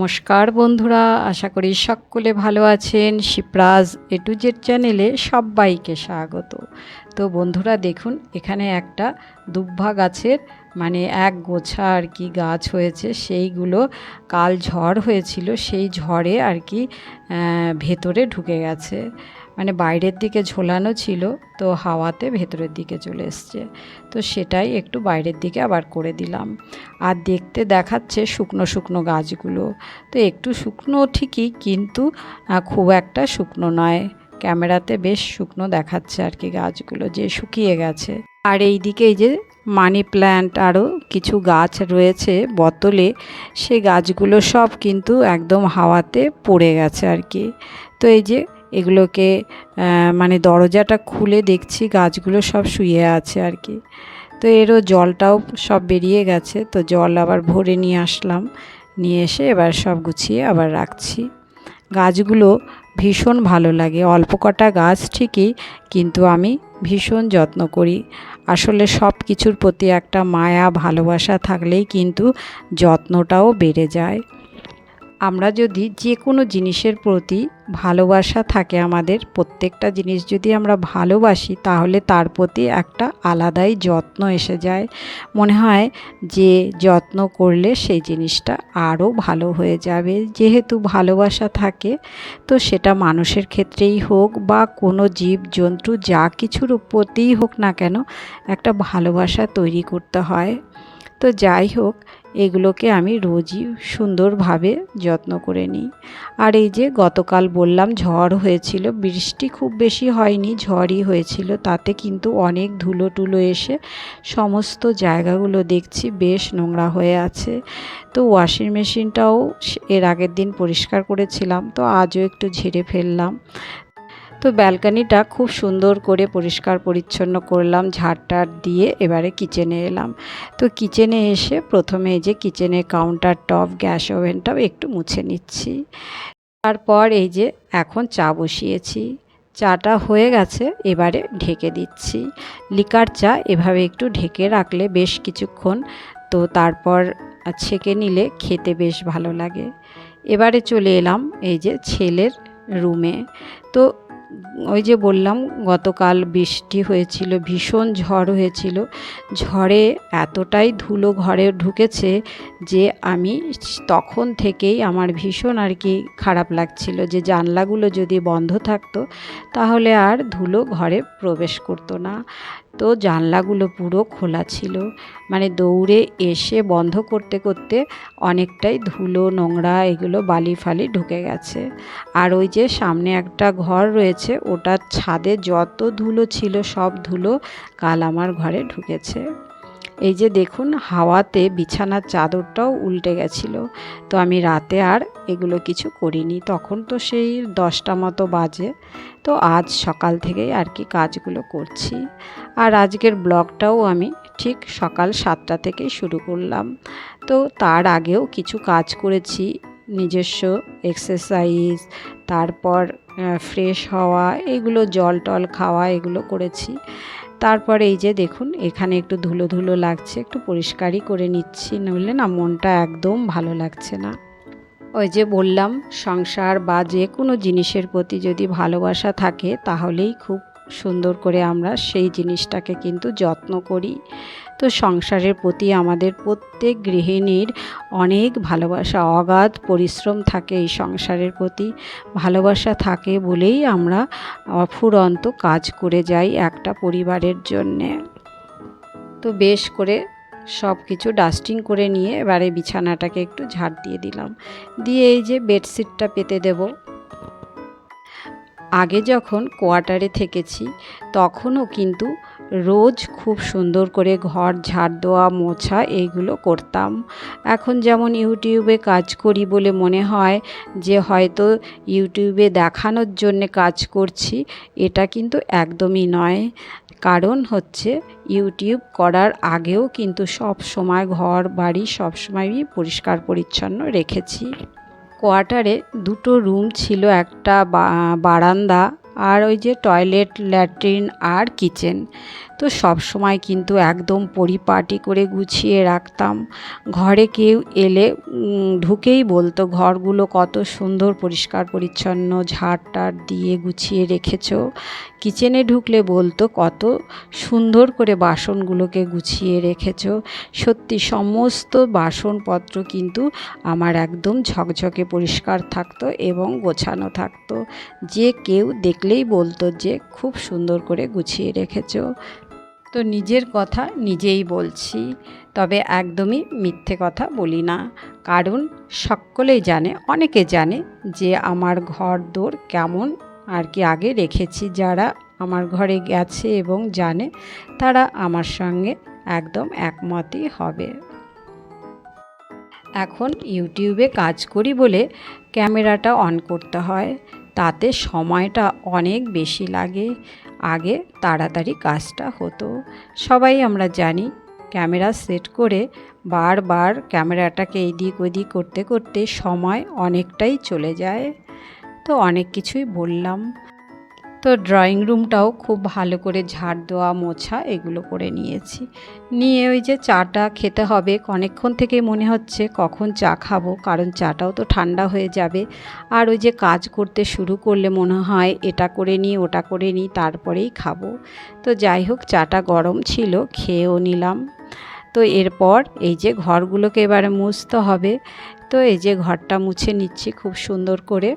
নমস্কার বন্ধুরা, আশা করি সকলে ভালো আছেন। শিপ্রাজ এ টু জেড চ্যানেলে সবাইকে স্বাগত। তো বন্ধুরা, দেখুন, এখানে একটা দুব্বা গাছের মানে এক গোছা আর কি গাছ হয়েছে। সেইগুলো কাল ঝড় হয়েছিল, সেই ঝড়ে আর কি ভেতরে ঢুকে গেছে। মানে বাইরের দিকে ঝোলানো ছিল, তো হাওয়াতে ভেতরের দিকে চলে এসছে। তো সেটাই একটু বাইরের দিকে আবার করে দিলাম। আর দেখতে দেখাচ্ছে শুকনো শুকনো গাছগুলো। তো একটু শুকনো ঠিকই, কিন্তু খুব একটা শুকনো নয়। ক্যামেরাতে বেশ শুকনো দেখাচ্ছে আর কি গাছগুলো যে শুকিয়ে গেছে। আর এই দিকে এই যে মানি প্ল্যান্ট আরও কিছু গাছ রয়েছে বোতলে সে গাছগুলো সব কিন্তু একদম হাওয়াতে পড়ে গেছে আর কি। তো এই যে এগুলোকে মানে দরজাটা খুলে দেখছি, গাছগুলো সব শুয়ে আছে আর কি। তো এরও জলটাও সব বেরিয়ে গেছে, তো জল আবার ভরে নিয়ে আসলাম। নিয়ে এসে এবার সব গুছিয়ে আবার রাখছি। গাছগুলো ভীষণ ভালো লাগে, অল্প কটা গাছ ঠিকই, কিন্তু আমি ভীষণ যত্ন করি। আসলে সব কিছুর প্রতি একটা মায়া, ভালোবাসা থাকলেই কিন্তু যত্নটাও বেড়ে যায়। আমরা যদি যে কোনো জিনিসের প্রতি ভালোবাসা থাকে আমাদের, প্রত্যেকটা জিনিস যদি আমরা ভালোবাসি, তাহলে তার প্রতি একটা আলাদাই যত্ন এসে যায়। মনে হয় যে যত্ন করলে সেই জিনিসটা আরও ভালো হয়ে যাবে। যেহেতু ভালোবাসা থাকে, তো সেটা মানুষের ক্ষেত্রেই হোক বা কোনো জীব জন্তু যা কিছুর প্রতিই হোক না কেন, একটা ভালোবাসা তৈরি করতে হয়। তো যাই হোক এগুলোকে আমি রোজই সুন্দরভাবে যত্ন করে নিই। আর এই যে গতকাল বললাম ঝড় হয়েছিল, বৃষ্টি খুব বেশি হয়নি, ঝড়ই হয়েছিল, তাতে কিন্তু অনেক ধুলো টুলো এসে সমস্ত জায়গাগুলো দেখছি বেশ নোংরা হয়ে আছে। তো ওয়াশিং মেশিনটাও এর আগের দিন পরিষ্কার করেছিলাম, তো আজও একটু ঝেড়ে ফেললাম। তো ব্যালকানিটা খুব সুন্দর করে পরিষ্কার পরিচ্ছন্ন করলাম, ঝাড়টার দিয়ে এবারে কিচেনে এলাম। তো কিচেনে এসে প্রথমে যে কিচেনে কাউন্টার টপ, গ্যাস ওভেনটাও একটু মুছে নিচ্ছি। তারপর এই যে এখন চা বসিয়েছি। চাটা হয়ে গেছে, এবারে ঢেকে দিচ্ছি। লিকার চা এভাবে একটু ঢেকে রাখলে বেশ কিছুক্ষণ, তো তারপর ছেঁকে নিলে খেতে বেশ ভালো লাগে। এবারে চলে এলাম এই যে ছেলের রুমে। তো ওই যে বললাম, গতকাল বৃষ্টি হয়েছিল, ভীষণ ঝড় হয়েছিল। ঝড়ে এতটাই ধুলো ঘরে ঢুকেছে যে আমি তখন থেকেই আমার ভীষণ আর কি খারাপ লাগছিল যে জানলাগুলো যদি বন্ধ থাকতো, তাহলে আর ধুলো ঘরে প্রবেশ করতো না। তো জানলাগুলো পুরো খোলা ছিল। মানে দৌড়ে এসে বন্ধ করতে করতে অনেকটাই ধুলো, নোংরা এগুলো বালি ফালি ঢুকে গেছে। আর ওই যে সামনে একটা ঘর রয়েছে ওটার ছাদে যত ধুলো ছিল সব ধুলো কাল আমার ঘরে ঢুকেছে। এই যে দেখুন, হাওয়াতে বিছানার চাদরটাও উল্টে গেছিল। তো আমি রাতে আর এগুলো কিছু করিনি। তখন তো সেই দশটা মতো বাজে। তো আজ সকাল থেকেই আর কি কাজগুলো করছি। আর আজকের ব্লগটাও আমি ঠিক সকাল সাতটা থেকেই শুরু করলাম। তো তার আগেও কিছু কাজ করেছি নিজস্ব এক্সারসাইজ তারপর ফ্রেশ হওয়া, এগুলো জল টল খাওয়া, এগুলো করেছি। তারপর এই যে দেখুন, এখানে একটু ধুলো ধুলো লাগছে, একটু পরিষ্কারই করে নিচ্ছি। নইলে না মনটা একদম ভালো লাগছে না। ওই যে বললাম, সংসার বা যে কোনো জিনিসের প্রতি যদি ভালোবাসা থাকে, তাহলেই খুব সুন্দর করে আমরা সেই জিনিসটাকে কিন্তু যত্ন করি। তো সংসারের প্রতি আমাদের প্রত্যেক গৃহিণীর অনেক ভালোবাসা, অগাধ পরিশ্রম থাকে এই সংসারের প্রতি। ভালোবাসা থাকে বলেই আমরা অফুরন্ত কাজ করে যাই একটা পরিবারের জন্যে। তো বেশ করে সব কিছু ডাস্টিং করে নিয়ে এবারে বিছানাটাকে একটু ঝাড় দিয়ে দিলাম। দিয়ে এই যে বেডশিটটা পেতে দেব। আগে যখন কোয়ার্টারে থেকেছি, তখনও কিন্তু রোজ খুব সুন্দর করে ঘর, ঝাড় দেওয়া, মোছা এইগুলো করতাম। এখন যেমন ইউটিউবে কাজ করি বলে মনে হয় যে, হয়তো ইউটিউবে দেখানোর জন্যে কাজ করছি, এটা কিন্তু একদমই নয়। কারণ হচ্ছে ইউটিউব করার আগেও কিন্তু সব সময় ঘর, বাড়ি সব সময়ই পরিষ্কার, পরিচ্ছন্ন রেখেছি। কোয়ার্টারে দুটো রুম ছিল, একটা বারান্দা আর ওই যে টয়লেট ল্যাট্রিন আর কিচেন তো সব সময় কিন্তু একদম পরিপাটি করে গুছিয়ে রাখতাম। ঘরে কেউ এলে ঢুকেই বলতো, ঘরগুলো কত সুন্দর, পরিষ্কার, পরিচ্ছন্ন ঝাড় টাড় দিয়ে গুছিয়ে রেখেছো। কিচেনে ঢুকলে বলতো, কত সুন্দর করে বাসনগুলোকে গুছিয়ে রেখেছো। সত্যি সমস্ত বাসনপত্র কিন্তু আমার একদম ঝকঝকে পরিষ্কার থাকতো এবং গোছানো থাকতো। যে কেউ দেখলেই বলতো যে, খুব সুন্দর করে গুছিয়ে রেখেছো। তো নিজের কথা নিজেই বলছি, তবে একদমই মিথ্যে কথা বলি না। কারণ সকলেই জানে, অনেকে জানে যে আমার ঘর দোর কেমন আর কি আগে রেখেছি। যারা আমার ঘরে গেছে এবং জানে, তারা আমার সঙ্গে একদম একমতই হবে। এখন ইউটিউবে কাজ করি বলে ক্যামেরাটা অন করতে হয়, তাতে সময়টা অনেক বেশি লাগে। আগে তাড়াতাড়ি কাজটা হতো। সবাই আমরা জানি, ক্যামেরা সেট করে বারবার ক্যামেরাটাকে এদিক ওদিক করতে করতে সময় অনেকটাই চলে যায়। তো অনেক কিছুই বললাম। তো ড্রয়িং রুমটাও খুব ভালো করে ঝাড় দেওয়া, মোছা এগুলো করে নিয়েছি। নিয়ে ওই যে চাটা খেতে হবে, অনেকক্ষণ থেকে মনে হচ্ছে কখন চা খাব, কারণ চাটাও তো ঠান্ডা হয়ে যাবে। আর ওই যে কাজ করতে শুরু করলে মনে হয় এটা করে নিই, ওটা করে নিই, তারপরেই খাব। তো যাই হোক, চাটা গরম ছিল, খেয়েও নিলাম। তো এরপর এই যে ঘরগুলোকে এবারে মুছতে হবে। তো এই যে ঘরটা মুছে নিচ্ছি খুব সুন্দর করে।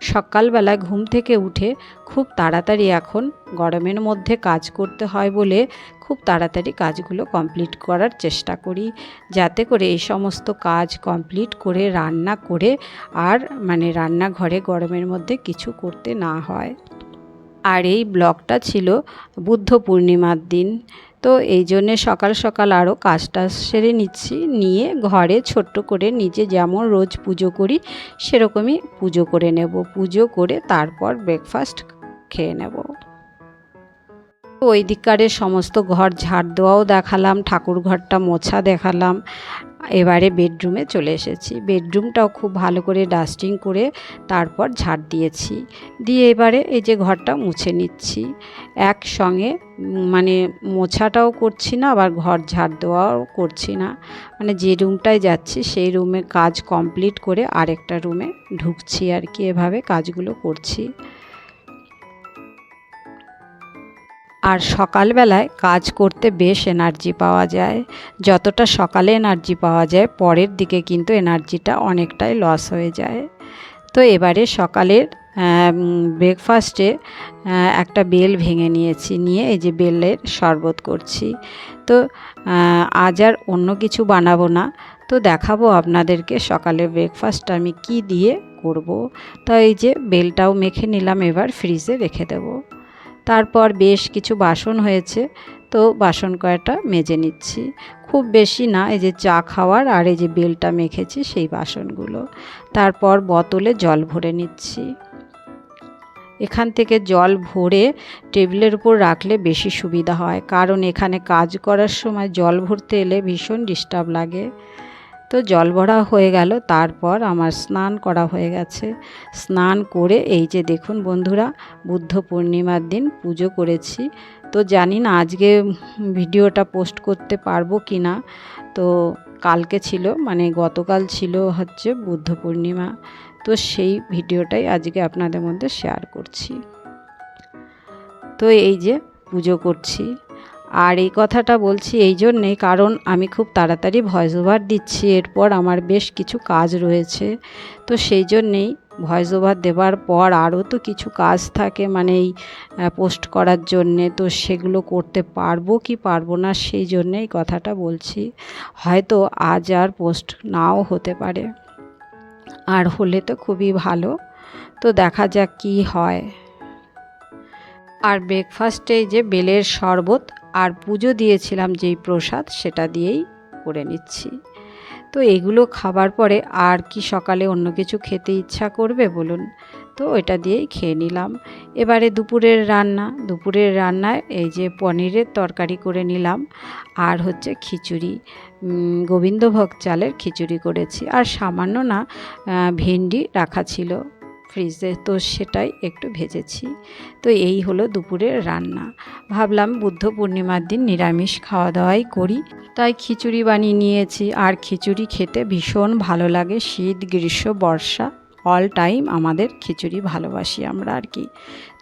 সকালবেলা ঘুম থেকে উঠে খুব তাড়াতাড়ি এখন গরমের মধ্যে কাজ করতে হয় বলে খুব তাড়াতাড়ি কাজগুলো কমপ্লিট করার চেষ্টা করি। যাতে করে এই সমস্ত কাজ কমপ্লিট করে, রান্না করে আর মানে রান্নাঘরে গরমের মধ্যে কিছু করতে না হয়। আর এই ব্লগটা ছিল বুদ্ধ পূর্ণিমার দিন। তো এই জন্যে সকাল সকাল আরও কাজটা সেরে নিচ্ছি, নিয়ে ঘরে ছোট্ট করে নিজে যেমন রোজ পুজো করি, সেরকমই পুজো করে নেব। পুজো করে তারপর ব্রেকফাস্ট খেয়ে নেব। ওই দিককারের সমস্ত ঘর ঝাড় দেওয়াও দেখালাম, ঠাকুর ঘরটা মোছা দেখালাম। এবারে বেডরুমে চলে এসেছি। বেডরুমটাও খুব ভালো করে ডাস্টিং করে তারপর ঝাড় দিয়েছি। দিয়ে এবারে এই যে ঘরটা মুছে নিচ্ছি। একসঙ্গে মানে মোছাটাও করছি না, আবার ঘর ঝাড় দেওয়াও করছি না। মানে যে রুমটায় যাচ্ছি, সেই রুমে কাজ কমপ্লিট করে আরেকটা রুমে ঢুকছি আর কি, এভাবে কাজগুলো করছি। আর সকালবেলায় কাজ করতে বেশ এনার্জি পাওয়া যায়। যতটা সকালে এনার্জি পাওয়া যায়, পরের দিকে কিন্তু এনার্জিটা অনেকটাই লস হয়ে যায়। তো এবারে সকালের ব্রেকফাস্টে একটা বেল ভেঙে নিয়েছি, নিয়ে এই যে বেলের শরবত করছি। তো আজ আর অন্য কিছু বানাবো না। তো দেখাবো আপনাদেরকে সকালের ব্রেকফাস্ট আমি কি দিয়ে করব। তো এই যে বেলটাও মেখে নিলাম, এবার ফ্রিজে রেখে দেবো। তারপর বেশ কিছু বাসন হয়েছে। তো বাসন কয়টা মেজে নিচ্ছি। খুব বেশি না, এই যে চা খাওয়ার আর এই যে বেলটা মেখেছি সেই বাসনগুলো। তারপর বোতলে জল ভরে নিচ্ছি। এখান থেকে জল ভরে টেবিলের উপর রাখলে বেশি সুবিধা হয়। কারণ এখানে কাজ করার সময় জল ভরতে এলে ভীষণ ডিস্টার্ব লাগে। তো জল ভরা হয়ে গেল, তারপর আমার স্নান করা হয়ে গেছে। স্নান করে এই যে দেখুন বন্ধুরা, বুদ্ধ পূর্ণিমার দিন পুজো করেছি। তো জানি না আজকে ভিডিওটা পোস্ট করতে পারব কি না। তো কালকে ছিল মানে গতকাল ছিল হচ্ছে বুদ্ধ পূর্ণিমা। তো সেই ভিডিওটাই আজকে আপনাদের মধ্যে শেয়ার করছি। তো এই যে পুজো করছি। আর এই কথাটা বলছি এই জন্যে, কারণ আমি খুব তাড়াতাড়ি ভয়েস ওভার দিচ্ছি, এরপর আমার বেশ কিছু কাজ রয়েছে। তো সেই জন্যেই ভয়েস ওভার দেওয়ার পর আরও তো কিছু কাজ থাকে মানে এই পোস্ট করার জন্যে, তো সেগুলো করতে পারব কি পারব না সেই জন্যেই কথাটা বলছি। হয়তো আজ আর পোস্ট নাও হতে পারে। আর হলে তো খুবই ভালো। তো দেখা যাক কি হয়। আর ব্রেকফাস্টে যে বেলের শরবত আর পুজো দিয়েছিলাম যেই প্রসাদ সেটা দিয়েই করে নিচ্ছি। তো এগুলো খাবার পরে আর কি সকালে অন্য কিছু খেতে ইচ্ছা করবে বলুন? তো ওইটা দিয়েই খেয়ে নিলাম। এবারে দুপুরের রান্না। দুপুরের রান্নায় এই যে পনিরের তরকারি করে নিলাম। আর হচ্ছে খিচুড়ি। গোবিন্দভোগ চালের খিচুড়ি করেছি। আর সামান্য না ভেন্ডি রাখা ছিল। ফ্রিজে, তো সেটাই একটু ভেজেছি। তো এই হলো দুপুরের রান্না। ভাবলাম বুদ্ধ পূর্ণিমার দিন নিরামিষ খাওয়া দাওয়াই করি। তাই খিচুড়ি বানিয়ে নিয়েছি। আর খিচুড়ি খেতে ভীষণ ভালো লাগে। শীত, গ্রীষ্ম, বর্ষা অল টাইম আমাদের খিচুড়ি ভালোবাসি আমরা আর কি।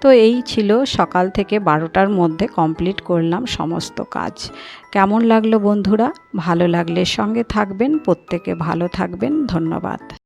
তো এই ছিল সকাল থেকে বারোটার মধ্যে কমপ্লিট করলাম সমস্ত কাজ। কেমন লাগল বন্ধুরা? ভালো লাগলে সঙ্গে থাকবেন, প্রত্যেকে ভালো থাকবেন। ধন্যবাদ।